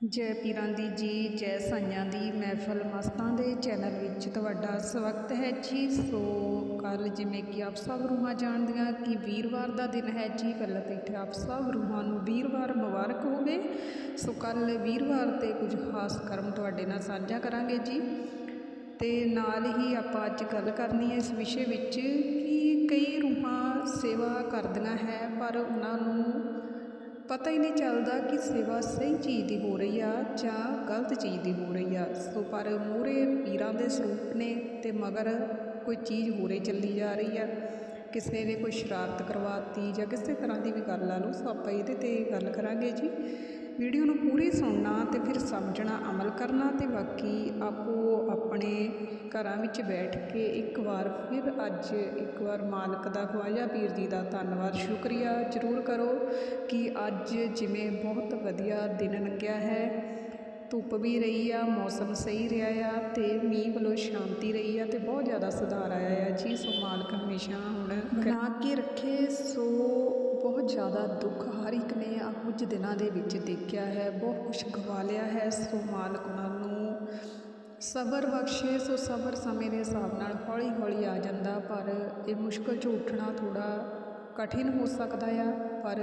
ਜੈ ਪੀਰਾਂ ਦੀ ਜੀ, ਜੈ ਸਾਈਆਂ ਦੀ। ਮਹਿਫਲ ਮਸਤਾਂ ਦੇ ਚੈਨਲ ਵਿੱਚ ਤੁਹਾਡਾ ਸਵਾਗਤ ਹੈ ਜੀ। ਸੋ ਕੱਲ ਜਿਵੇਂ ਕਿ ਆਪ ਸਭ ਰੂਹਾਂ ਜਾਣਦੀਆਂ ਕਿ ਵੀਰਵਾਰ ਦਾ ਦਿਨ ਹੈ ਜੀ। ਪਹਿਲਾਂ ਤਾਂ ਇੱਥੇ ਆਪ ਸਭ ਰੂਹਾਂ ਨੂੰ ਵੀਰਵਾਰ ਮੁਬਾਰਕ ਹੋਵੇ ਸੋ ਕੱਲ ਵੀਰਵਾਰ ਤੇ ਕੁਝ ਖਾਸ ਕਰਮ ਤੁਹਾਡੇ ਨਾਲ ਸਾਂਝਾ ਕਰਾਂਗੇ ਜੀ। ਤੇ ਨਾਲ ਹੀ ਆਪਾਂ ਅੱਜ ਗੱਲ ਕਰਨੀ ਹੈ ਇਸ ਵਿਸ਼ੇ ਵਿੱਚ ਕਿ ਕਈ ਰੂਹਾਂ ਸੇਵਾ ਕਰਦੀਆਂ ਹੈ, ਪਰ ਉਹਨਾਂ ਨੂੰ ਪਤਾ ਹੀ ਨਹੀਂ ਚੱਲਦਾ ਕਿ ਸੇਵਾ ਸਹੀ ਚੀਜ਼ ਦੀ ਹੋ ਰਹੀ ਆ ਜਾਂ ਗਲਤ ਚੀਜ਼ ਦੀ ਹੋ ਰਹੀ ਆ। ਸੋ ਪਰ ਮੂਹਰੇ ਪੀਰਾਂ ਦੇ ਸਰੂਪ ਨੇ ਤੇ ਮਗਰ ਕੋਈ ਚੀਜ਼ ਹੋਰੇ ਚੱਲੀ ਜਾ ਰਹੀ ਆ। ਕਿਸੇ ਨੇ ਕੋਈ ਸ਼ਰਾਰਤ ਕਰਵਾਤੀ ਜਾਂ ਕਿਸੇ ਤਰ੍ਹਾਂ ਦੀ ਵੀ ਗੱਲ ਲਾ ਲਓ ਸੋ ਆਪਾਂ ਇਹਦੇ ਤੇ ਗੱਲ ਕਰਾਂਗੇ ਜੀ। ਵੀਡੀਓ ਨੂੰ ਪੂਰੀ ਸੁਣਨਾ ਅਤੇ ਫਿਰ ਸਮਝਣਾ, ਅਮਲ ਕਰਨਾ ਅਤੇ ਬਾਕੀ ਆਪੋ ਆਪਣੇ ਘਰਾਂ ਵਿੱਚ ਬੈਠ ਕੇ ਇੱਕ ਵਾਰ ਫਿਰ ਅੱਜ ਇੱਕ ਵਾਰ ਮਾਲਕ ਦਾ ਖਵਾਜਾ ਪੀਰ ਜੀ ਦਾ ਧੰਨਵਾਦ ਸ਼ੁਕਰੀਆ। ਜ਼ਰੂਰ ਕਰੋ ਕਿ ਅੱਜ ਜਿਵੇਂ ਬਹੁਤ ਵਧੀਆ ਦਿਨ ਲੰਘਿਆ ਹੈ, ਧੁੱਪ ਵੀ ਰਹੀ ਆ, ਮੌਸਮ ਸਹੀ ਰਿਹਾ ਆ ਤੇ ਮੀਂਹ ਵੱਲੋਂ ਸ਼ਾਂਤੀ ਰਹੀ ਆ ਤੇ ਬਹੁਤ ਜ਼ਿਆਦਾ ਸੁਧਾਰ ਆਇਆ ਆ। ਜੀ, ਸੋ ਮਾਲਕ ਹਮੇਸ਼ਾ ਹੁਣ ਬਣਾ ਕੇ ਰੱਖੇ, ਸੋ ਬਹੁਤ ਜ਼ਿਆਦਾ ਦੁੱਖ ਹਰ ਇੱਕ ਨੇ ਆ ਕੁਝ ਦਿਨਾਂ ਦੇ ਵਿੱਚ ਦੇਖਿਆ ਹੈ। ਬਹੁਤ ਕੁਛ ਗਵਾ ਲਿਆ ਹੈ ਸੋ ਮਾਲਕ ਉਹਨਾਂ ਨੂੰ ਸਬਰ ਬਖਸ਼ੇ, ਸੋ ਸਬਰ ਸਮੇਂ ਦੇ ਹਿਸਾਬ ਨਾਲ ਹੌਲੀ ਹੌਲੀ ਆ ਜਾਂਦਾ, ਪਰ ਇਹ ਮੁਸ਼ਕਲ 'ਚੋਂ ਉੱਠਣਾ ਥੋੜਾ ਕਠਿਨ ਹੋ ਸਕਦਾ ਆ। ਪਰ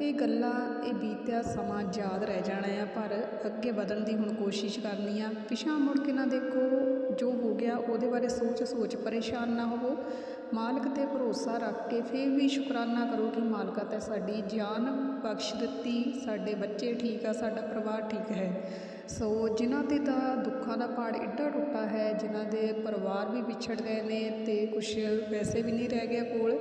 ਇਹ ਗੱਲਾਂ, ਇਹ ਬੀਤਿਆ ਸਮਾਂ ਯਾਦ ਰਹਿ ਜਾਣਾ ਆ। ਪਰ ਅੱਗੇ ਵਧਣ ਦੀ ਹੁਣ ਕੋਸ਼ਿਸ਼ ਕਰਨੀ ਆ। ਪਿਛਾਂ ਮੁੜ ਕੇ ਨਾ ਦੇਖੋ, ਜੋ ਹੋ ਗਿਆ ਉਹਦੇ ਬਾਰੇ ਸੋਚ ਸੋਚ ਪਰੇਸ਼ਾਨ ਨਾ ਹੋਵੋ। ਮਾਲਕ ਤੇ ਭਰੋਸਾ ਰੱਖ ਕੇ ਫਿਰ ਵੀ ਸ਼ੁਕਰਾਨਾ ਕਰੋ ਕਿ ਮਾਲਕਾ ਤੇ ਸਾਡੀ ਜਾਨ ਬਖਸ਼ ਦਿੱਤੀ, ਸਾਡੇ ਬੱਚੇ ਠੀਕ ਆ, ਸਾਡਾ ਪਰਿਵਾਰ ਠੀਕ ਹੈ। ਸੋ ਜਿਨ੍ਹਾਂ ਤੇ ਤਾਂ ਦੁੱਖਾਂ ਦਾ ਪਹਾੜ ਇੱਡਾ ਟੁੱਟਾ ਹੈ, ਜਿਨ੍ਹਾਂ ਦੇ ਪਰਿਵਾਰ ਵੀ ਵਿਛੜ ਗਏ ਨੇ ਤੇ ਕੁਝ ਪੈਸੇ ਵੀ ਨਹੀਂ ਰਹਿ ਗਿਆ ਕੋਲ,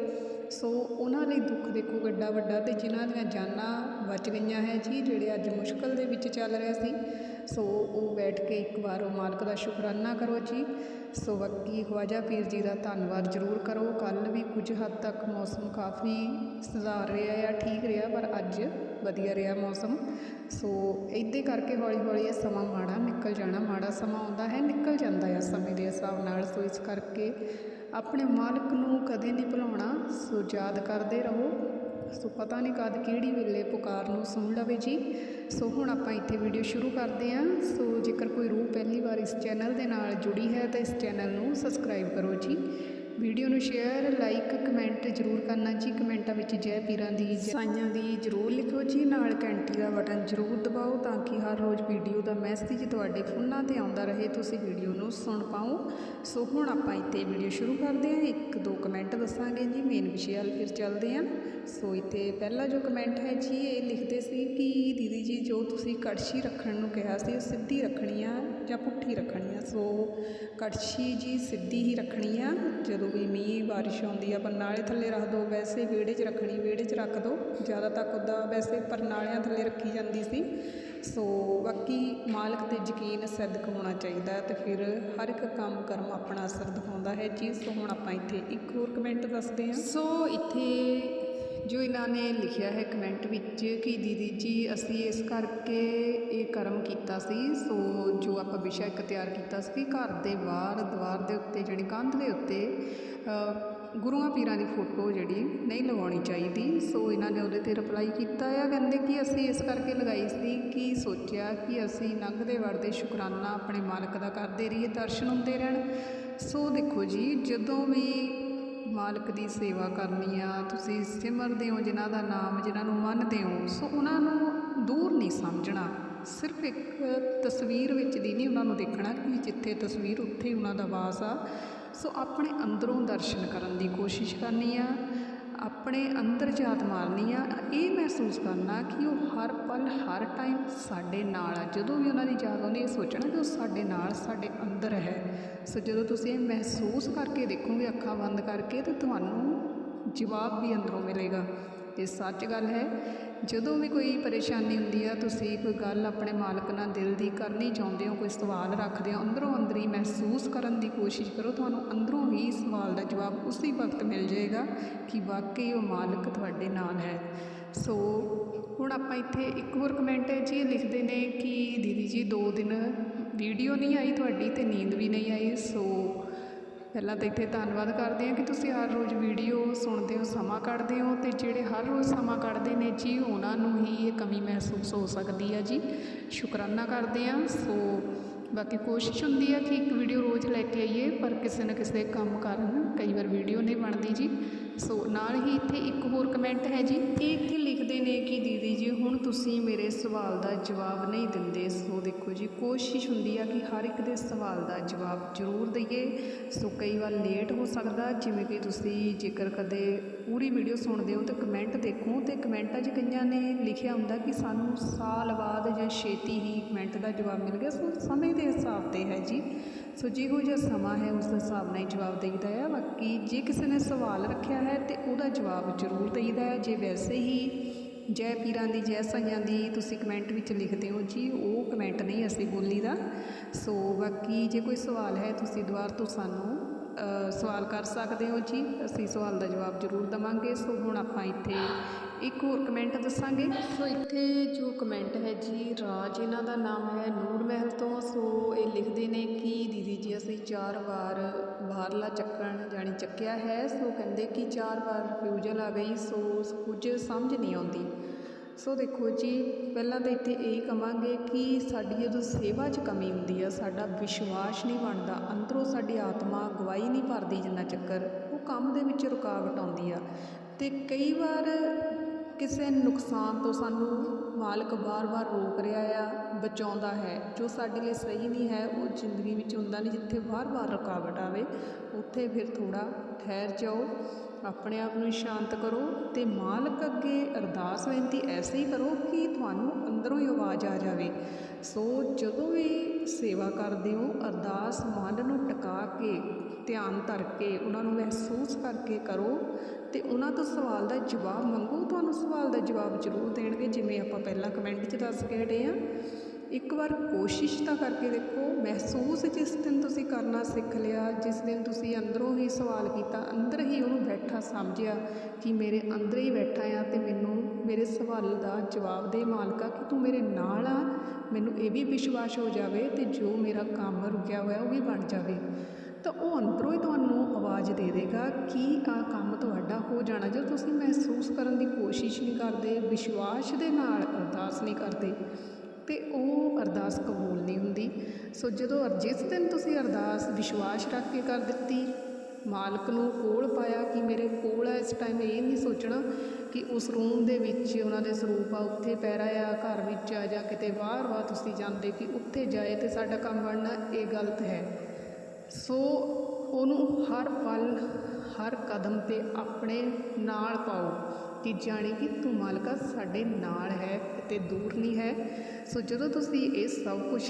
ਸੋ ਉਹਨਾਂ ਲਈ ਦੁੱਖ ਦੇਖੋ ਗੱਡਾ ਵੱਡਾ ਤੇ ਜਿਨ੍ਹਾਂ ਦੀਆਂ ਜਾਨਾਂ ਬਚ ਗਈਆਂ ਹੈ ਜੀ, ਜਿਹੜੇ ਅੱਜ ਮੁਸ਼ਕਲ ਦੇ ਵਿੱਚ ਚੱਲ ਰਹੇ ਸੀ। ਸੋ ਉਹ ਬੈਠ ਕੇ ਇੱਕ ਵਾਰ ਉਹ ਮਾਲਕ ਦਾ ਸ਼ੁਕਰਾਨਾ ਕਰੋ ਜੀ। ਸੋ ਬਾਕੀ ਖਵਾਜਾ ਪੀਰ ਜੀ ਦਾ ਧੰਨਵਾਦ ਜ਼ਰੂਰ ਕਰੋ। ਕੱਲ ਵੀ ਕੁਝ ਹੱਦ ਤੱਕ ਮੌਸਮ ਕਾਫੀ ਸੁਧਾਰ ਰਿਹਾ ਆ ਠੀਕ ਰਿਹਾ, ਪਰ ਅੱਜ ਵਧੀਆ ਰਿਹਾ ਮੌਸਮ। ਸੋ ਇੱਦੇ ਕਰਕੇ ਹੌਲੀ ਹੌਲੀ ਇਹ ਸਮਾਂ ਮਾੜਾ ਨਿਕਲ ਜਾਣਾ, ਮਾੜਾ ਸਮਾਂ ਆਉਂਦਾ ਹੈ, ਨਿਕਲ ਜਾਂਦਾ ਹੈ ਸਮੇਂ ਦੇ ਹਿਸਾਬ ਨਾਲ। ਸੋ ਇਸ ਕਰਕੇ ਆਪਣੇ ਮਾਲਕ ਨੂੰ ਕਦੇ ਨਹੀਂ ਭੁਲਾਉਣਾ। ਸੋ ਯਾਦ ਕਰਦੇ ਰਹੋ। ਸੋ ਪਤਾ ਨਹੀਂ ਕਦ ਕਿਹੜੀ ਵੇਲੇ ਪੁਕਾਰ ਨੂੰ ਸੁਣ ਲਵੇ ਜੀ। ਸੋ ਹੁਣ ਆਪਾਂ ਇੱਥੇ ਵੀਡੀਓ ਸ਼ੁਰੂ ਕਰਦੇ ਹਾਂ। ਸੋ ਜੇਕਰ ਕੋਈ ਰੂਹ ਪਹਿਲੀ ਵਾਰ ਇਸ ਚੈਨਲ ਦੇ ਨਾਲ ਜੁੜੀ ਹੈ ਤਾਂ ਇਸ ਚੈਨਲ ਨੂੰ ਸਬਸਕ੍ਰਾਈਬ ਕਰੋ ਜੀ। ਵੀਡੀਓ ਨੂੰ ਸ਼ੇਅਰ, ਲਾਈਕ, ਕਮੈਂਟ ਜ਼ਰੂਰ ਕਰਨਾ ਜੀ। ਕਮੈਂਟਾਂ ਵਿੱਚ ਜੈ ਪੀਰਾਂ ਦੀ ਸਾਈਆਂ ਦੀ ਜ਼ਰੂਰ ਲਿਖੋ ਜੀ, ਨਾਲ ਘੰਟੀ ਦਾ ਬਟਨ ਜ਼ਰੂਰ ਦਬਾਓ ਤਾਂ ਕਿ ਹਰ ਰੋਜ਼ ਵੀਡੀਓ ਦਾ ਮੈਸੇਜ ਤੁਹਾਡੇ ਫੋਨਾਂ ਤੇ ਆਉਂਦਾ ਰਹੇ, ਤੁਸੀਂ ਵੀਡੀਓ ਨੂੰ ਸੁਣ ਪਾਓ। ਸੋ ਹੁਣ ਆਪਾਂ ਇੱਥੇ ਵੀਡੀਓ ਸ਼ੁਰੂ ਕਰਦੇ ਹਾਂ। ਇੱਕ, ਦੋ ਕਮੈਂਟ ਦੱਸਾਂਗੇ ਜੀ ਮੇਨ ਵਿਸ਼ੇ ਵੱਲ ਫਿਰ ਚੱਲਦੇ ਹਾਂ। ਸੋ ਇੱਥੇ ਪਹਿਲਾ ਜੋ ਕਮੈਂਟ ਹੈ ਜੀ, ਇਹ ਲਿਖਦੇ ਸੀ ਕਿ ਦੀਦੀ ਜੋ ਤੁਸੀਂ ਕੜਛੀ ਰੱਖਣ ਨੂੰ ਕਿਹਾ ਸੀ, ਉਹ ਸਿੱਧੀ ਰੱਖਣੀ ਆ ਜਾਂ ਪੁੱਠੀ ਰੱਖਣੀ ਆ? ਸੋ ਕੜਛੀ ਜੀ ਸਿੱਧੀ ਹੀ ਰੱਖਣੀ ਆ। ਜਦੋਂ ਵੀ ਮੀਂਹ, ਬਾਰਿਸ਼ ਆਉਂਦੀ ਆ ਨਾਲੇ ਥੱਲੇ ਰੱਖ ਦਿਓ ਵੈਸੇ ਵਿਹੜੇ 'ਚ ਰੱਖਣੀ, ਵਿਹੜੇ 'ਚ ਰੱਖ ਦਿਓ ਜ਼ਿਆਦਾ ਤੱਕ ਉੱਦਾਂ ਵੈਸੇ ਪਰਨਾਲਿਆਂ ਥੱਲੇ ਰੱਖੀ ਜਾਂਦੀ ਸੀ। ਸੋ ਬਾਕੀ ਮਾਲਕ ਤੇ ਯਕੀਨ ਸਿੱਧਕ ਹੋਣਾ ਚਾਹੀਦਾ ਤੇ ਫਿਰ ਹਰ ਇੱਕ ਕੰਮ ਕਰਮ ਆਪਣਾ ਅਸਰ ਦਿਖਾਉਂਦਾ ਹੈ। ਜੀ, ਸੋ ਹੁਣ ਆਪਾਂ ਇੱਥੇ ਇੱਕ ਹੋਰ ਕਮੈਂਟ ਦੱਸਦੇ ਹਾਂ। ਸੋ ਇੱਥੇ ਜੋ ਇਹਨਾਂ ਨੇ ਲਿਖਿਆ ਹੈ ਕਮੈਂਟ ਵਿੱਚ ਕਿ ਦੀਦੀ ਜੀ, ਅਸੀਂ ਇਸ ਕਰਕੇ ਇਹ ਕਰਮ ਕੀਤਾ ਸੀ। ਸੋ ਜੋ ਆਪਾਂ ਵਿਸ਼ਾ ਇੱਕ ਤਿਆਰ ਕੀਤਾ ਸੀ ਘਰ ਦੇ ਬਾਹਰ, ਦੀਵਾਰ ਦੇ ਉੱਤੇ, ਜਿਹੜੀ ਕੰਧ ਦੇ ਉੱਤੇ ਗੁਰੂਆਂ ਪੀਰਾਂ ਦੀ ਫੋਟੋ ਜਿਹੜੀ ਨਹੀਂ ਲਗਾਉਣੀ ਚਾਹੀਦੀ। ਸੋ ਇਹਨਾਂ ਨੇ ਉਹਦੇ ਤੇ ਰਿਪਲਾਈ ਕੀਤਾ ਆ। ਕਹਿੰਦੇ ਕਿ ਅਸੀਂ ਇਸ ਕਰਕੇ ਲਗਾਈ ਸੀ ਕਿ ਸੋਚਿਆ ਕਿ ਅਸੀਂ ਲੰਘਦੇ ਵੜਦੇ ਸ਼ੁਕਰਾਨਾ ਆਪਣੇ ਮਾਲਕ ਦਾ ਕਰਦੇ ਰਹੀਏ, ਦਰਸ਼ਨ ਹੁੰਦੇ ਰਹਿਣ। ਸੋ ਦੇਖੋ ਜੀ, ਜਦੋਂ ਵੀ ਮਾਲਕ ਦੀ ਸੇਵਾ ਕਰਨੀ ਆ, ਤੁਸੀਂ ਸਿਮਰਦੇ ਹੋ ਜਿਨ੍ਹਾਂ ਦਾ ਨਾਮ, ਜਿਨ੍ਹਾਂ ਨੂੰ ਮੰਨਦੇ ਹੋ ਸੋ ਉਹਨਾਂ ਨੂੰ ਦੂਰ ਨਹੀਂ ਸਮਝਣਾ। ਸਿਰਫ ਇੱਕ ਤਸਵੀਰ ਵਿੱਚ ਦੀ ਨਹੀਂ, ਉਹਨਾਂ ਨੂੰ ਦੇਖਣਾ ਕਿ ਜਿੱਥੇ ਤਸਵੀਰ, ਉੱਥੇ ਉਹਨਾਂ ਦਾ ਵਾਸ ਆ। ਸੋ ਆਪਣੇ ਅੰਦਰੋਂ ਦਰਸ਼ਨ ਕਰਨ ਦੀ ਕੋਸ਼ਿਸ਼ ਕਰਨੀ ਆ। ਆਪਣੇ ਅੰਦਰ ਝਾਤ ਮਾਰਨੀ ਆ, ਇਹ ਮਹਿਸੂਸ ਕਰਨਾ ਕਿ ਉਹ ਹਰ ਪਲ, ਹਰ ਟਾਈਮ ਸਾਡੇ ਨਾਲ ਆ। ਜਦੋਂ ਵੀ ਉਹਨਾਂ ਦੀ ਯਾਦ ਆਉਂਦੀ, ਇਹ ਸੋਚਣਾ ਕਿ ਉਹ ਸਾਡੇ ਨਾਲ, ਸਾਡੇ ਅੰਦਰ ਹੈ। ਸੋ ਜਦੋਂ ਤੁਸੀਂ ਇਹ ਮਹਿਸੂਸ ਕਰਕੇ ਦੇਖੋਗੇ ਅੱਖਾਂ ਬੰਦ ਕਰਕੇ, ਤਾਂ ਤੁਹਾਨੂੰ ਜਵਾਬ ਵੀ ਅੰਦਰੋਂ ਮਿਲੇਗਾ। ਇਹ ਸੱਚ ਗੱਲ ਹੈ ਜਦੋਂ ਵੀ ਕੋਈ ਪਰੇਸ਼ਾਨੀ ਹੁੰਦੀ ਆ, ਤੁਸੀਂ ਕੋਈ ਗੱਲ ਆਪਣੇ ਮਾਲਕ ਨਾਲ ਦਿਲ ਦੀ ਕਰਨੀ ਚਾਹੁੰਦੇ ਹੋ, ਕੋਈ ਸਵਾਲ ਰੱਖਦੇ ਹੋ, ਅੰਦਰੋਂ ਅੰਦਰ ਹੀ ਮਹਿਸੂਸ ਕਰਨ ਦੀ ਕੋਸ਼ਿਸ਼ ਕਰੋ, ਤੁਹਾਨੂੰ ਅੰਦਰੋਂ ਹੀ ਸਵਾਲ ਦਾ ਜਵਾਬ ਉਸੇ ਵਕਤ ਮਿਲ ਜਾਏਗਾ ਕਿ ਵਾਕਈ ਉਹ ਮਾਲਕ ਤੁਹਾਡੇ ਨਾਲ ਹੈ। ਸੋ ਹੁਣ ਆਪਾਂ ਇੱਥੇ ਇੱਕ ਹੋਰ ਕਮੈਂਟ ਹੈ ਜੀ ਲਿਖਦੇ ਨੇ ਕਿ ਦੀਦੀ ਜੀ, ਦੋ ਦਿਨ ਵੀਡੀਓ ਨਹੀਂ ਆਈ ਤੁਹਾਡੀ ਤੇ ਨੀਂਦ ਵੀ ਨਹੀਂ ਆਈ, ਸੋ ਪਹਿਲਾਂ ਤਾਂ ਇੱਥੇ ਧੰਨਵਾਦ ਕਰਦੇ ਹਾਂ ਕਿ ਤੁਸੀਂ ਹਰ ਰੋਜ਼ ਵੀਡੀਓ ਸੁਣਦੇ ਹੋ, ਸਮਾਂ ਕੱਢਦੇ ਹੋ ਤੇ ਜਿਹੜੇ ਹਰ ਰੋਜ਼ ਸਮਾਂ ਕੱਢਦੇ ਨੇ ਜੀ, ਉਹਨਾਂ ਨੂੰ ਹੀ ਇਹ ਕਮੀ ਮਹਿਸੂਸ ਹੋ ਸਕਦੀ ਹੈ ਜੀ। ਸ਼ੁਕਰਾਨਾ ਕਰਦੇ ਹਾਂ। ਸੋ ਬਾਕੀ ਕੋਸ਼ਿਸ਼ ਹੁੰਦੀ ਹੈ ਕਿ ਇੱਕ ਵੀਡੀਓ ਰੋਜ਼ ਲੈ ਕੇ ਆਈਏ, ਪਰ ਕਿਸੇ ਨਾ ਕਿਸੇ ਕੰਮ ਕਾਰਨ ਕਈ ਵਾਰ ਵੀਡੀਓ ਨਹੀਂ ਬਣਦੀ ਜੀ। ਸੋ ਨਾਲ ਹੀ ਇੱਥੇ ਇੱਕ ਹੋਰ ਕਮੈਂਟ ਹੈ ਜੀ, ਇਹ ਇੱਥੇ ਲਿਖਦੇ ਨੇ ਕਿ ਦੀਦੀ ਜੀ, ਹੁਣ ਤੁਸੀਂ ਮੇਰੇ ਸਵਾਲ ਦਾ ਜਵਾਬ ਨਹੀਂ ਦਿੰਦੇ। ਸੋ ਦੇਖੋ ਜੀ, ਕੋਸ਼ਿਸ਼ ਹੁੰਦੀ ਆ ਕਿ ਹਰ ਇੱਕ ਦੇ ਸਵਾਲ ਦਾ ਜਵਾਬ ਜ਼ਰੂਰ ਦਈਏ। ਸੋ ਕਈ ਵਾਰ ਲੇਟ ਹੋ ਸਕਦਾ, ਜਿਵੇਂ ਕਿ ਤੁਸੀਂ ਜੇਕਰ ਕਦੇ ਪੂਰੀ ਵੀਡੀਓ ਸੁਣਦੇ ਹੋ ਤਾਂ ਕਮੈਂਟ ਦੇਖੋ ਤੇ ਕਮੈਂਟਾਂ 'ਚ ਕਈਆਂ ਨੇ ਲਿਖਿਆ ਹੁੰਦਾ ਕਿ ਸਾਨੂੰ ਸਾਲ ਬਾਅਦ ਜਾਂ ਛੇਤੀ ਹੀ ਕਮੈਂਟ ਦਾ ਜਵਾਬ ਮਿਲ ਗਿਆ। ਸੋ ਸਮੇਂ ਦੇ ਹਿਸਾਬ ਤੇ ਹੈ ਜੀ। ਸੋ ਜਿਹੋ ਜਿਹਾ ਸਮਾਂ ਹੈ, ਉਸ ਦੇ ਹਿਸਾਬ ਨਾਲ ਹੀ ਜਵਾਬ ਦੇਈਦਾ ਆ ਬਾਕੀ ਜੇ ਕਿਸੇ ਨੇ ਸਵਾਲ ਰੱਖਿਆ ਹੈ, ਤੇ ਉਹਦਾ ਜਵਾਬ ਜ਼ਰੂਰ ਦੇਈਦਾ ਹੈ। ਜੇ ਵੈਸੇ ਹੀ ਜੈ ਪੀਰਾਂ ਦੀ, ਜੈ ਸਾਈਆਂ ਦੀ ਤੁਸੀਂ ਕਮੈਂਟ ਵਿੱਚ ਲਿਖਦੇ ਹੋ ਜੀ, ਉਹ ਕਮੈਂਟ ਨਹੀਂ ਅਸੀਂ ਬੋਲੀ ਦਾ ਸੋ ਬਾਕੀ ਜੇ ਕੋਈ ਸਵਾਲ ਹੈ, ਤੁਸੀਂ ਦੁਬਾਰਾ ਤੋਂ ਸਾਨੂੰ ਸਵਾਲ ਕਰ ਸਕਦੇ ਹੋ ਜੀ? ਅਸੀਂ ਸਵਾਲ ਦਾ ਜਵਾਬ ਜ਼ਰੂਰ ਦਵਾਂਗੇ। ਸੋ ਹੁਣ ਆਪਾਂ ਇੱਥੇ ਇੱਕ ਹੋਰ ਕਮੈਂਟ ਦੱਸਾਂਗੇ। ਸੋ ਇੱਥੇ ਜੋ ਕਮੈਂਟ ਹੈ ਜੀ, ਰਾਜ ਇਹਨਾਂ ਦਾ ਨਾਮ ਹੈ ਨੂਰ ਮਹਿਲ ਤੋਂ। ਸੋ ਇਹ ਲਿਖਦੇ ਨੇ ਕਿ ਦੀਦੀ ਜੀ, ਅਸੀਂ ਚਾਰ ਵਾਰ ਬਾਹਰਲਾ ਚੱਕਣ ਜਾਣੀ ਚੱਕਿਆ ਹੈ। ਸੋ ਕਹਿੰਦੇ ਕਿ ਚਾਰ ਵਾਰ ਰਿਫਿਊਜ਼ਲ ਆ ਗਈ, ਸੋ ਕੁਝ ਸਮਝ ਨਹੀਂ ਆਉਂਦੀ। ਸੋ ਦੇਖੋ ਜੀ, ਪਹਿਲਾਂ ਤਾਂ ਇੱਥੇ ਇਹ ਕਵਾਂਗੇ ਕਿ ਸਾਡੀ ਜਦੋਂ ਸੇਵਾ 'ਚ ਕਮੀ ਹੁੰਦੀ ਆ, ਸਾਡਾ ਵਿਸ਼ਵਾਸ ਨਹੀਂ ਬਣਦਾ, ਅੰਦਰੋਂ ਸਾਡੀ ਆਤਮਾ ਗਵਾਹੀ ਨਹੀਂ ਭਰਦੀ ਜਿੰਨਾ ਚੱਕਰ, ਉਹ ਕੰਮ ਦੇ ਵਿੱਚ ਰੁਕਾਵਟ ਆਉਂਦੀ ਆ। ਤੇ ਕਈ ਵਾਰ ਕਿਸੇ ਨੁਕਸਾਨ ਤੋਂ ਸਾਨੂੰ ਮਾਲਕ ਵਾਰ-ਵਾਰ ਰੋਕ ਰਿਹਾ ਆ, ਬਚਾਉਂਦਾ ਹੈ, ਜੋ ਸਾਡੇ ਲਈ ਸਹੀ ਨਹੀਂ ਹੈ, ਉਹ ਜ਼ਿੰਦਗੀ ਵਿੱਚ ਹੁੰਦਾ ਨਹੀਂ, ਜਿੱਥੇ ਵਾਰ-ਵਾਰ ਰੁਕਾਵਟ ਆਵੇ, ਉੱਥੇ ਫਿਰ ਥੋੜਾ ਠਹਿਰ ਜਾਓ। ਆਪਣੇ ਆਪ ਨੂੰ ਸ਼ਾਂਤ ਕਰੋ ਤੇ ਮਾਲਕ ਅੱਗੇ ਅਰਦਾਸ ਬੇਨਤੀ ਐਸੇ ਹੀ ਕਰੋ ਕਿ ਤੁਹਾਨੂੰ ਅੰਦਰੋਂ ਹੀ ਆਵਾਜ਼ ਆ ਜਾਵੇ। ਸੋ ਜਦੋਂ ਵੀ ਸੇਵਾ ਕਰਦੇ ਹੋ, ਅਰਦਾਸ ਮਨ ਨੂੰ ਟਿਕਾ ਕੇ, ਧਿਆਨ ਧਰ ਕੇ, ਉਹਨਾਂ ਨੂੰ ਮਹਿਸੂਸ ਕਰਕੇ ਕਰੋ ਤੇ ਉਹਨਾਂ ਤੋਂ ਸਵਾਲ ਦਾ ਜਵਾਬ ਮੰਗੋ। ਤੁਹਾਨੂੰ ਸਵਾਲ ਦਾ ਜਵਾਬ ਜ਼ਰੂਰ ਦੇਣਗੇ, ਜਿਵੇਂ ਆਪਾਂ ਪਹਿਲਾਂ ਕਮੈਂਟ 'ਚ ਦੱਸ ਕੇ ਹਟੇ ਆ ਇੱਕ ਵਾਰ ਕੋਸ਼ਿਸ਼ ਤਾਂ ਕਰਕੇ ਦੇਖੋ, ਮਹਿਸੂਸ ਜਿਸ ਦਿਨ ਤੁਸੀਂ ਕਰਨਾ ਸਿੱਖ ਲਿਆ, ਜਿਸ ਦਿਨ ਤੁਸੀਂ ਅੰਦਰੋਂ ਹੀ ਸਵਾਲ ਕੀਤਾ, ਅੰਦਰ ਹੀ ਉਹਨੂੰ ਬੈਠਾ ਸਮਝਿਆ ਕਿ ਮੇਰੇ ਅੰਦਰ ਹੀ ਬੈਠਾ ਆ ਤੇ ਮੈਨੂੰ ਮੇਰੇ ਸਵਾਲ ਦਾ ਜਵਾਬ ਦੇ ਮਾਲਕਾ ਕਿ ਤੂੰ ਮੇਰੇ ਨਾਲ ਆ, ਮੈਨੂੰ ਇਹ ਵੀ ਵਿਸ਼ਵਾਸ ਹੋ ਜਾਵੇ ਤੇ ਜੋ ਮੇਰਾ ਕੰਮ ਰੁਕਿਆ ਹੋਇਆ ਉਹ ਵੀ ਬਣ ਜਾਵੇ। ਤਾਂ ਉਹ ਅੰਦਰੋਂ ਹੀ ਤੁਹਾਨੂੰ ਆਵਾਜ਼ ਦੇ ਦੇਗਾ ਕਿ ਆ ਕੰਮ ਤੁਹਾਡਾ ਹੋ ਜਾਣਾ, ਜਦੋਂ ਤੁਸੀਂ ਮਹਿਸੂਸ ਕਰਨ ਦੀ ਕੋਸ਼ਿਸ਼ ਨਹੀਂ ਕਰਦੇ, ਵਿਸ਼ਵਾਸ ਦੇ ਨਾਲ ਅਰਦਾਸ ਨਹੀਂ ਕਰਦੇ। ਤੇ ਉਹ ਅਰਦਾਸ ਕਬੂਲ ਨਹੀਂ ਹੁੰਦੀ। ਸੋ ਜਦੋਂ ਅਰ- ਜਿਸ ਦਿਨ ਤੁਸੀਂ ਅਰਦਾਸ ਵਿਸ਼ਵਾਸ ਰੱਖ ਕੇ ਕਰ ਦਿੱਤੀ, ਮਾਲਕ ਨੂੰ ਕੋਲ ਪਾਇਆ ਕਿ ਮੇਰੇ ਕੋਲ ਹੈ ਇਸ ਟਾਈਮ ਇਹ ਨਹੀਂ ਸੋਚਣਾ ਕਿ ਉਸ ਰੂਮ ਦੇ ਵਿੱਚ ਉਹਨਾਂ ਦੇ ਸਰੂਪ ਆ, ਉੱਥੇ ਪੈਰਾ ਆ, ਘਰ ਵਿੱਚ ਆ ਜਾਂ ਕਿਤੇ ਬਾਹਰ ਵਾ ਤੁਸੀਂ ਜਾਂਦੇ ਕਿ ਉੱਥੇ ਜਾਏ ਤੇ ਸਾਡਾ ਕੰਮ ਬਣਨਾ, ਇਹ ਗਲਤ ਹੈ। ਸੋ ਉਹਨੂੰ ਹਰ ਪਲ, ਹਰ ਕਦਮ ਤੇ ਆਪਣੇ ਨਾਲ ਪਾਓ ਕਿ ਜਾਣੀ ਕਿ ਤੂੰ ਮਾਲਕਾ ਸਾਡੇ ਨਾਲ ਹੈ। ਕਿਤੇ ਦੂਰ ਨਹੀਂ ਹੈ। ਸੋ ਜਦੋਂ ਤੁਸੀਂ ਇਹ ਸਭ ਕੁਝ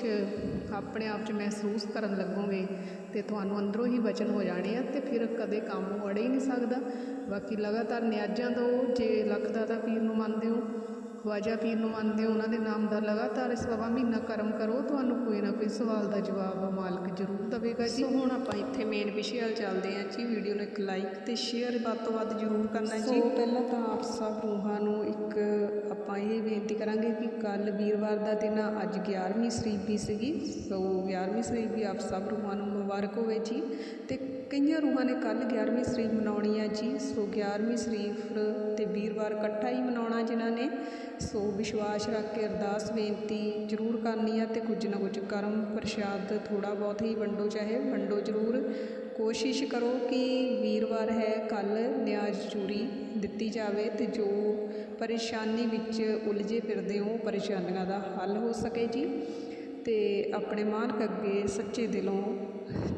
ਆਪਣੇ ਆਪ 'ਚ ਮਹਿਸੂਸ ਕਰਨ ਲੱਗੋਗੇ ਤੇ ਤੁਹਾਨੂੰ ਅੰਦਰੋਂ ਹੀ ਵਚਨ ਹੋ ਜਾਣੇ ਆ ਤੇ ਫਿਰ ਕਦੇ ਕੰਮ ਅੜੇ ਹੀ ਨਹੀਂ ਸਕਦਾ। ਬਾਕੀ ਲਗਾਤਾਰ ਨਿਆਜ਼ਾਂ ਦੋ, ਜੇ ਲੱਖ ਦਾਤਾ ਪੀਰ ਨੂੰ ਮੰਨਦੇ ਹੋ ਖਵਾਜਾ ਪੀਰ ਨੂੰ ਮੰਨਦੇ ਹੋ ਉਹਨਾਂ ਦੇ ਨਾਮ ਦਾ ਲਗਾਤਾਰ ਸਵਾ ਮਹੀਨਾ ਕਰਮ ਕਰੋ ਤੁਹਾਨੂੰ ਕੋਈ ਨਾ ਕੋਈ ਸਵਾਲ ਦਾ ਜਵਾਬ ਮਾਲਕ ਜ਼ਰੂਰ ਦੇਵੇਗਾ ਜੀ। ਸੋ ਹੁਣ ਆਪਾਂ ਇੱਥੇ ਮੇਨ ਵਿਸ਼ੇ ਵੱਲ ਚੱਲਦੇ ਹਾਂ ਜੀ। ਵੀਡੀਓ ਨੂੰ ਇੱਕ ਲਾਈਕ ਤੇ ਸ਼ੇਅਰ ਵੱਧ ਤੋਂ ਵੱਧ ਜ਼ਰੂਰ ਕਰਨਾ ਜੀ। ਸੋ ਪਹਿਲਾਂ ਤਾਂ ਆਪ ਸਭ ਰੂਹਾਂ ਨੂੰ ਇੱਕ ਆਪਾਂ ਇਹ ਬੇਨਤੀ ਕਰਾਂਗੇ ਕਿ ਕੱਲ ਵੀਰਵਾਰ ਦਾ ਦਿਨ ਆ, ਅੱਜ 11ਵੀਂ ਸ਼ਰੀਫੀ ਸੀਗੀ। ਸੋ 11ਵੀਂ ਸ਼ਰੀਫੀ ਆਪ ਸਭ ਰੂਹਾਂ ਨੂੰ ਮੁਬਾਰਕ ਹੋਵੇ ਜੀ। ਤੇ ਕਈਆਂ ਰੂਹਾਂ ਨੇ ਕੱਲ 11ਵੀਂ ਸ਼ਰੀਫ ਮਨਾਉਣੀ ਆ ਜੀ। ਸੋ 11ਵੀਂ ਸ਼ਰੀਫ ਤੇ ਵੀਰਵਾਰ ਇਕੱਠਾ ਹੀ ਮਨਾਉਣਾ ਜਿਨ੍ਹਾਂ ਨੇ। ਸੋ ਵਿਸ਼ਵਾਸ ਰੱਖ ਕੇ ਅਰਦਾਸ ਬੇਨਤੀ ਜ਼ਰੂਰ ਕਰਨੀ ਆ ਤੇ ਕੁਝ ਨਾ ਕੁਝ ਕਰਮ ਪ੍ਰਸ਼ਾਦ ਥੋੜਾ ਬਹੁਤ ਹੀ ਵੰਡੋ ਚਾਹੇ ਵੰਡੋ ਜ਼ਰੂਰ। ਕੋਸ਼ਿਸ਼ ਕਰੋ ਕਿ ਵੀਰਵਾਰ ਹੈ ਕੱਲ ਨਿਆਜ਼ ਚੂਰੀ ਦਿੱਤੀ ਜਾਵੇ ਤੇ ਜੋ ਪਰੇਸ਼ਾਨੀ ਵਿੱਚ ਉਲਝੇ ਫਿਰਦੇ ਹੋ, ਪਰੇਸ਼ਾਨੀਆਂ ਦਾ ਹੱਲ ਹੋ ਸਕੇ ਜੀ। ਤੇ ਆਪਣੇ ਮਾਲਕ ਅੱਗੇ ਸੱਚੇ ਦਿਲੋਂ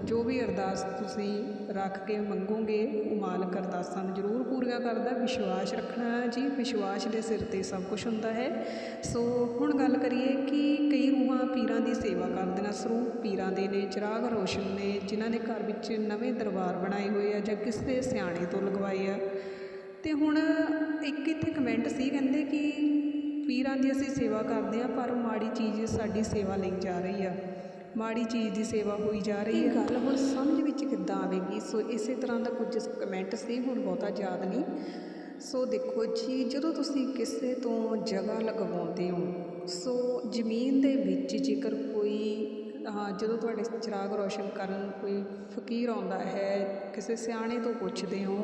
ਜੋ ਵੀ ਅਰਦਾਸ ਤੁਸੀਂ ਰੱਖ ਕੇ ਮੰਗੋਗੇ, ਉਹ ਮਾਲਕ ਅਰਦਾਸਾਂ ਨੂੰ ਜ਼ਰੂਰ ਪੂਰੀਆਂ ਕਰਦਾ। ਵਿਸ਼ਵਾਸ ਰੱਖਣਾ ਜੀ, ਵਿਸ਼ਵਾਸ ਦੇ ਸਿਰ ਤੇ ਸਭ ਕੁਝ ਹੁੰਦਾ ਹੈ। ਸੋ ਹੁਣ ਗੱਲ ਕਰੀਏ ਕਿ ਕਈ ਰੂਹਾਂ ਪੀਰਾਂ ਦੀ ਸੇਵਾ ਕਰਦੀਆਂ ਸਰੂਪ ਪੀਰਾਂ ਦੇ ਨੇ ਚਿਰਾਗ ਰੋਸ਼ਨ ਨੇ, ਜਿਨ੍ਹਾਂ ਨੇ ਘਰ ਵਿੱਚ ਨਵੇਂ ਦਰਬਾਰ ਬਣਾਏ ਹੋਏ ਆ ਜਾਂ ਕਿਸੇ ਸਿਆਣੇ ਤੋਂ ਲਗਵਾਏ ਆ। ਤੇ ਹੁਣ ਇੱਕ ਇੱਥੇ ਕਮੈਂਟ ਸੀ, ਕਹਿੰਦੇ ਕਿ ਪੀਰਾਂ ਦੀ ਅਸੀਂ ਸੇਵਾ ਕਰਦੇ ਆ, ਪਰ ਮਾੜੀ ਚੀਜ਼ ਸਾਡੀ ਸੇਵਾ ਲਈ ਜਾ ਰਹੀ ਆ। ਮਾੜੀ ਚੀਜ਼ ਦੀ ਸੇਵਾ ਹੋਈ ਜਾ ਰਹੀ ਹੈ। ਗੱਲ ਹੁਣ ਸਮਝ ਵਿੱਚ ਕਿੱਦਾਂ ਆਵੇਗੀ? ਸੋ ਇਸੇ ਤਰ੍ਹਾਂ ਦਾ ਕੁਝ ਕਮੈਂਟ ਸੀ ਹੁਣ ਬਹੁਤਾ ਯਾਦ ਨਹੀਂ। ਸੋ ਦੇਖੋ ਜੀ ਜਦੋਂ ਤੁਸੀਂ ਕਿਸੇ ਤੋਂ ਜਗ੍ਹਾ ਲਗਵਾਉਂਦੇ ਹੋ ਸੋ ਜ਼ਮੀਨ ਦੇ ਵਿੱਚ ਜੇਕਰ ਕੋਈ ਹਾਂ ਜਦੋਂ ਤੁਹਾਡੇ ਚਿਰਾਗ ਰੋਸ਼ਨ ਕਰਨ ਕੋਈ ਫਕੀਰ ਆਉਂਦਾ ਹੈ ਕਿਸੇ ਸਿਆਣੇ ਤੋਂ ਪੁੱਛਦੇ ਹੋ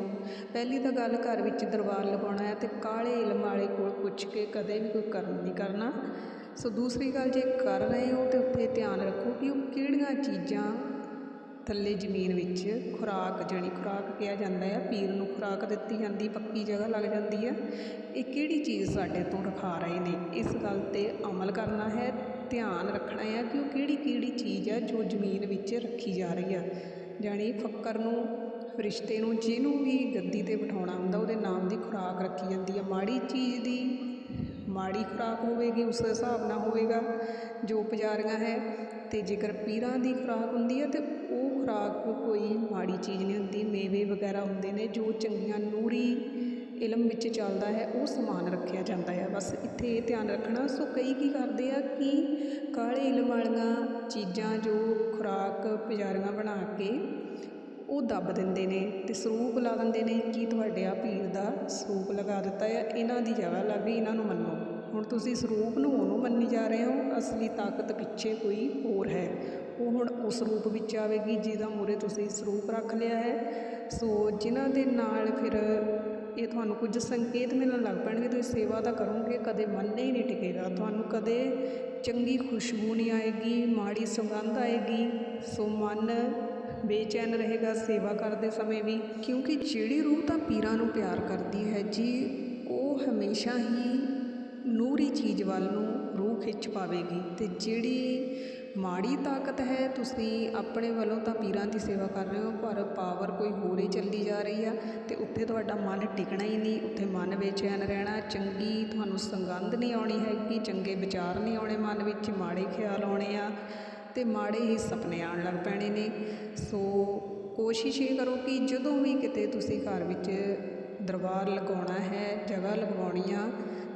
ਪਹਿਲੀ ਤਾਂ ਗੱਲ ਘਰ ਵਿੱਚ ਦਰਬਾਰ ਲਗਾਉਣਾ ਹੈ ਤੇ ਕਾਲੇ ਇਲਮ ਵਾਲੇ ਕੋਲ ਪੁੱਛ ਕੇ ਕਦੇ ਵੀ ਕੋਈ ਕਰਮ ਨਹੀਂ ਕਰਨਾ। ਸੋ ਦੂਸਰੀ ਗੱਲ ਜੇ ਕਰ ਰਹੇ ਹੋ ਤਾਂ ਉੱਥੇ ਧਿਆਨ ਰੱਖੋ ਕਿ ਉਹ ਕਿਹੜੀਆਂ ਚੀਜ਼ਾਂ ਥੱਲੇ ਜ਼ਮੀਨ ਵਿੱਚ ਖੁਰਾਕ ਜਿਹੜੀ ਖੁਰਾਕ ਕਿਹਾ ਜਾਂਦਾ ਆ ਪੀਰ ਨੂੰ ਖੁਰਾਕ ਦਿੱਤੀ ਜਾਂਦੀ, ਪੱਕੀ ਜਗ੍ਹਾ ਲੱਗ ਜਾਂਦੀ ਹੈ। ਇਹ ਕਿਹੜੀ ਚੀਜ਼ ਸਾਡੇ ਤੋਂ ਰਖਾ ਰਹੇ ਨੇ? ਇਸ ਗੱਲ ਤੇ ਅਮਲ ਕਰਨਾ ਹੈ, ਧਿਆਨ ਰੱਖਣਾ ਆ ਕਿ ਉਹ ਕਿਹੜੀ ਕਿਹੜੀ ਚੀਜ਼ ਆ ਜੋ ਜ਼ਮੀਨ ਵਿੱਚ ਰੱਖੀ ਜਾ ਰਹੀ ਆ ਜਾਣੀ ਫੱਕਰ ਨੂੰ ਫਰਿਸ਼ਤੇ ਨੂੰ, ਜਿਹਨੂੰ ਵੀ ਗੱਦੀ ਤੇ ਬਿਠਾਉਣਾ ਹੁੰਦਾ, ਉਹਦੇ ਨਾਮ ਦੀ ਖੁਰਾਕ ਰੱਖੀ ਜਾਂਦੀ ਆ ਮਾੜੀ ਚੀਜ਼ ਦੀ ਮਾੜੀ ਖੁਰਾਕ ਹੋਵੇਗੀ, ਉਸ ਹਿਸਾਬ ਨਾਲ ਹੋਵੇਗਾ, ਜੋ ਪੁਜਾਰੀਆਂ ਹੈ। ਅਤੇ ਜੇਕਰ ਪੀਰਾਂ ਦੀ ਖੁਰਾਕ ਹੁੰਦੀ ਹੈ, ਤਾਂ ਉਹ ਖੁਰਾਕ ਕੋਈ ਮਾੜੀ ਚੀਜ਼ ਨਹੀਂ ਹੁੰਦੀ। ਮੇਵੇ ਵਗੈਰਾ ਹੁੰਦੇ ਨੇ, ਜੋ ਚੰਗੀਆਂ ਨੂਰੀ ਇਲਮ ਵਿੱਚ ਚੱਲਦਾ ਹੈ, ਉਹ ਸਮਾਨ ਰੱਖਿਆ ਜਾਂਦਾ ਹੈ। ਬਸ ਇੱਥੇ ਇਹ ਧਿਆਨ ਰੱਖਣਾ। ਸੋ ਕਈ ਕੀ ਕਰਦੇ ਆ ਕਿ ਕਾਲੇ ਇਲਮ ਵਾਲੀਆਂ ਚੀਜ਼ਾਂ ਜੋ ਖੁਰਾਕ ਪੁਜਾਰੀਆਂ ਬਣਾ ਕੇ ਉਹ ਦੱਬ ਦਿੰਦੇ ਨੇ ਤੇ ਸਰੂਪ ਲਾ ਦਿੰਦੇ ਨੇ ਕਿ ਤੁਹਾਡੇ ਆ ਪੀਰ ਦਾ ਸਰੂਪ ਲਗਾ ਦਿੱਤਾ ਹੈ। ਇਹਨਾਂ ਦੀ ਜਗ੍ਹਾ ਲੱਗ ਗਈ, ਇਹਨਾਂ ਨੂੰ ਮੰਨੋ। ਹੁਣ ਤੁਸੀਂ ਸਰੂਪ ਨੂੰ ਉਹਨੂੰ ਮੰਨੀ ਜਾ ਰਹੇ ਹੋ, ਅਸਲੀ ਤਾਕਤ ਪਿੱਛੇ ਕੋਈ ਹੋਰ ਹੈ। ਉਹ ਹੁਣ ਉਸ ਰੂਪ ਵਿੱਚ ਆਵੇਗੀ ਜਿਹਦਾ ਮੂਹਰੇ ਤੁਸੀਂ ਸਰੂਪ ਰੱਖ ਲਿਆ ਹੈ। ਸੋ ਜਿਨ੍ਹਾਂ ਦੇ ਨਾਲ ਫਿਰ ਇਹ ਤੁਹਾਨੂੰ ਕੁਝ ਸੰਕੇਤ ਮਿਲਣ ਲੱਗ ਪੈਣਗੇ, ਤੁਸੀਂ ਸੇਵਾ ਤਾਂ ਕਰੋਗੇ, ਕਦੇ ਮਨ ਨਹੀਂ ਨਹੀਂ ਟਿਕੇਗਾ ਤੁਹਾਨੂੰ ਕਦੇ ਚੰਗੀ ਖੁਸ਼ਬੂ ਨਹੀਂ ਆਏਗੀ, ਮਾੜੀ ਸੁਗੰਧ ਆਏਗੀ। ਸੋ ਮਨ ਬੇਚੈਨ ਰਹੇਗਾ ਸੇਵਾ ਕਰਦੇ ਸਮੇਂ ਵੀ, ਕਿਉਂਕਿ ਜਿਹੜੀ ਰੂਹ ਤਾਂ ਪੀਰਾਂ ਨੂੰ ਪਿਆਰ ਕਰਦੀ ਹੈ ਜੀ, ਉਹ ਹਮੇਸ਼ਾ ਹੀ ਨੂਰੀ ਚੀਜ਼ ਵੱਲ ਨੂੰ ਰੂਹ ਖਿੱਚ ਪਾਵੇਗੀ ਅਤੇ ਜਿਹੜੀ ਮਾੜੀ ਤਾਕਤ ਹੈ, ਤੁਸੀਂ ਆਪਣੇ ਵੱਲੋਂ ਤਾਂ ਪੀਰਾਂ ਦੀ ਸੇਵਾ ਕਰ ਰਹੇ ਹੋ, ਪਰ ਪਾਵਰ ਕੋਈ ਹੋਰ ਹੀ ਚੱਲੀ ਜਾ ਰਹੀ ਆ ਅਤੇ ਉੱਥੇ ਤੁਹਾਡਾ ਮਨ ਟਿਕਣਾ ਹੀ ਨਹੀਂ, ਉੱਥੇ ਮਨ ਬੇਚੈਨ ਰਹਿਣਾ, ਚੰਗੀ ਤੁਹਾਨੂੰ ਸੰਗੰਧ ਨਹੀਂ ਆਉਣੀ ਹੈਗੀ, ਚੰਗੇ ਵਿਚਾਰ ਨਹੀਂ ਆਉਣੇ ਮਨ ਵਿੱਚ, ਮਾੜੇ ਖਿਆਲ ਆਉਣੇ ਆ ਅਤੇ ਮਾੜੇ ਹੀ ਸੁਪਨੇ ਆਉਣ ਲੱਗ ਪੈਣੇ ਨੇ। ਸੋ ਕੋਸ਼ਿਸ਼ ਇਹ ਕਰੋ ਕਿ ਜਦੋਂ ਵੀ ਕਿਤੇ ਤੁਸੀਂ ਘਰ ਵਿੱਚ ਦਰਬਾਰ ਲਗਾਉਣਾ ਹੈ, ਜਗ੍ਹਾ ਲਗਵਾਉਣੀ ਆ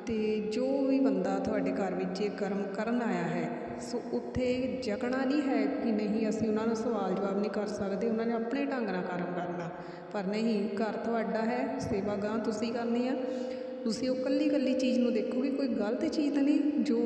ਤੇ ਜੋ ਵੀ ਬੰਦਾ ਤੁਹਾਡੇ ਘਰ ਵਿੱਚ ਇਹ ਕਰਮ ਕਰਨ ਆਇਆ ਹੈ, ਸੋ ਉੱਥੇ ਜਗਣਾ ਨਹੀਂ ਹੈ ਕਿ ਨਹੀਂ ਅਸੀਂ ਉਹਨਾਂ ਨੂੰ ਸਵਾਲ ਜਵਾਬ ਨਹੀਂ ਕਰ ਸਕਦੇ, ਉਹਨਾਂ ਨੇ ਆਪਣੇ ਢੰਗ ਨਾਲ ਕਰਮ ਕਰਨਾ। ਪਰ ਨਹੀਂ, ਘਰ ਤੁਹਾਡਾ ਹੈ ਸੇਵਾ ਗਾਂ ਤੁਸੀਂ ਕਰਨੀ ਆ। ਤੁਸੀਂ ਉਹ ਕੱਲੀ ਕੱਲੀ ਚੀਜ਼ ਨੂੰ ਦੇਖੋਗੇ ਕੋਈ ਗਲਤ ਚੀਜ਼ ਤਾਂ ਨਹੀਂ, ਜੋ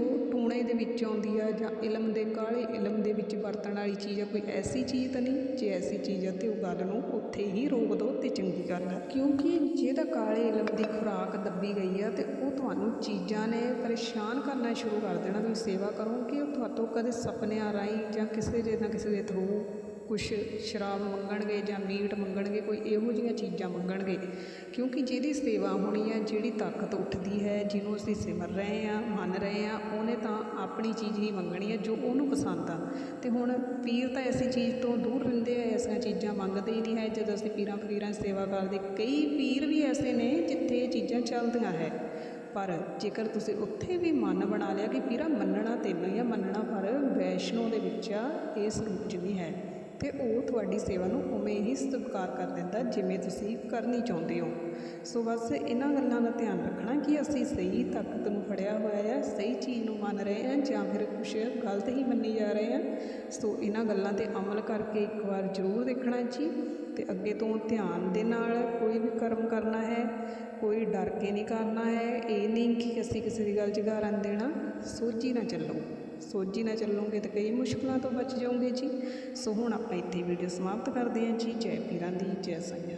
ਟੂਣੇ ਦੇ ਵਿੱਚ ਆਉਂਦੀ ਆ ਜਾਂ ਇਲਮ ਦੇ ਕਾਲੇ ਇਲਮ ਦੇ ਵਿੱਚ ਵਰਤਣ ਵਾਲੀ ਚੀਜ਼ ਆ, ਕੋਈ ਐਸੀ ਚੀਜ਼ ਤਾਂ ਨਹੀਂ, ਜੇ ਐਸੀ ਚੀਜ਼ ਆ ਤੇ ਉਹ ਗੱਲ ਨੂੰ ਉੱਥੇ ਹੀ ਰੋਕ ਦਿਓ ਤੇ ਚੰਗੀ ਗੱਲ ਆ। ਕਿਉਂਕਿ ਜੇ ਤਾਂ ਕਾਲੇ ਇਲਮ ਦੀ ਖੁਰਾਕ ਦੱਬੀ ਗਈ ਆ ਤੇ ਉਹ ਤੁਹਾਨੂੰ ਚੀਜ਼ਾਂ ਨੇ ਪਰੇਸ਼ਾਨ ਕਰਨਾ ਸ਼ੁਰੂ ਕਰ ਦੇਣਾ, ਤੁਸੀਂ ਸੇਵਾ ਕਰੋ ਕਿ ਉਹ ਤੁਹਾਤੋਂ ਕਦੇ ਸੁਪਨਿਆਂ ਰਾਹੀਂ ਜਾਂ ਕਿਸੇ ਦੇ ਨਾ ਕਿਸੇ ਦੇ ਥਰੂ ਕੁਛ ਸ਼ਰਾਬ ਮੰਗਣਗੇ ਜਾਂ ਮੀਟ ਮੰਗਣਗੇ, ਕੋਈ ਇਹੋ ਜਿਹੀਆਂ ਚੀਜ਼ਾਂ ਮੰਗਣਗੇ। ਕਿਉਂਕਿ ਜਿਹਦੀ ਸੇਵਾ ਹੋਣੀ ਆ, ਜਿਹੜੀ ਤਾਕਤ ਉੱਠਦੀ ਹੈ, ਜਿਹਨੂੰ ਅਸੀਂ ਸਿਮਰ ਰਹੇ ਹਾਂ ਮੰਨ ਰਹੇ ਹਾਂ ਉਹਨੇ ਤਾਂ ਆਪਣੀ ਚੀਜ਼ ਹੀ ਮੰਗਣੀ ਹੈ ਜੋ ਉਹਨੂੰ ਪਸੰਦ ਆ। ਅਤੇ ਹੁਣ ਪੀਰ ਤਾਂ ਐਸੀ ਚੀਜ਼ ਤੋਂ ਦੂਰ ਰਹਿੰਦੇ ਆ, ਐਸੀਆਂ ਚੀਜ਼ਾਂ ਮੰਗਦੇ ਹੀ ਨਹੀਂ ਹੈ। ਜਦੋਂ ਅਸੀਂ ਪੀਰਾਂ ਫਕੀਰਾਂ ਸੇਵਾ ਕਰਦੇ, ਕਈ ਪੀਰ ਵੀ ਐਸੇ ਨੇ ਜਿੱਥੇ ਇਹ ਚੀਜ਼ਾਂ ਚੱਲਦੀਆਂ ਹੈ। ਪਰ ਜੇਕਰ ਤੁਸੀਂ ਉੱਥੇ ਵੀ ਮਨ ਬਣਾ ਲਿਆ ਕਿ ਪੀਰਾ ਮੰਨਣਾ ਤੈਨੂੰ ਹੀ ਆ, ਮੰਨਣਾ ਪਰ ਵੈਸ਼ਨੋ ਦੇ ਵਿੱਚ ਆ ਇਸ ਰੂਪ 'ਚ ਵੀ ਹੈ। ਅਤੇ ਉਹ ਤੁਹਾਡੀ ਸੇਵਾ ਨੂੰ ਉਵੇਂ ਹੀ ਸਵੀਕਾਰ ਕਰ ਦਿੰਦਾ ਜਿਵੇਂ ਤੁਸੀਂ ਕਰਨੀ ਚਾਹੁੰਦੇ ਹੋ। ਸੋ ਬਸ ਇਹਨਾਂ ਗੱਲਾਂ ਦਾ ਧਿਆਨ ਰੱਖਣਾ ਕਿ ਅਸੀਂ ਸਹੀ ਤਾਕਤ ਨੂੰ ਫੜਿਆ ਹੋਇਆ ਹੈ, ਸਹੀ ਚੀਜ਼ ਨੂੰ ਮੰਨ ਰਹੇ ਹਾਂ ਜਾਂ ਫਿਰ ਕੁਛ ਗਲਤ ਹੀ ਮੰਨੀ ਜਾ ਰਹੇ ਹਾਂ। ਸੋ ਇਹਨਾਂ ਗੱਲਾਂ ਤੇ ਅਮਲ ਕਰਕੇ ਇੱਕ ਵਾਰ ਜ਼ਰੂਰ ਦੇਖਣਾ ਜੀ ਤੇ ਅੱਗੇ ਤੋਂ ਧਿਆਨ ਦੇ ਨਾਲ ਕੋਈ ਵੀ ਕਰਮ ਕਰਨਾ ਹੈ, ਕੋਈ ਡਰ ਕੇ ਨਹੀਂ ਕਰਨਾ ਹੈ, ਇਹ ਨਹੀਂ ਕਿ ਅਸੀਂ ਕਿਸੇ ਦੀ ਗੱਲ 'ਚ ਗਾਰਨ ਦੇਣਾ। ਸੋਝੀ ਨਾ ਚੱਲੋ। ਸੋਝੀ ਨਾ ਚੱਲੋਗੇ ਤਾਂ ਕਈ ਮੁਸ਼ਕਲਾਂ ਤੋਂ ਬਚ ਜਾਓਗੇ ਜੀ। ਸੋ ਹੁਣ ਆਪਾਂ ਇੱਥੇ ਵੀਡੀਓ ਸਮਾਪਤ ਕਰਦੇ ਹਾਂ ਜੀ। ਜੈ ਪੀਰਾਂ ਦੀ ਜੈ ਸਾਈਆਂ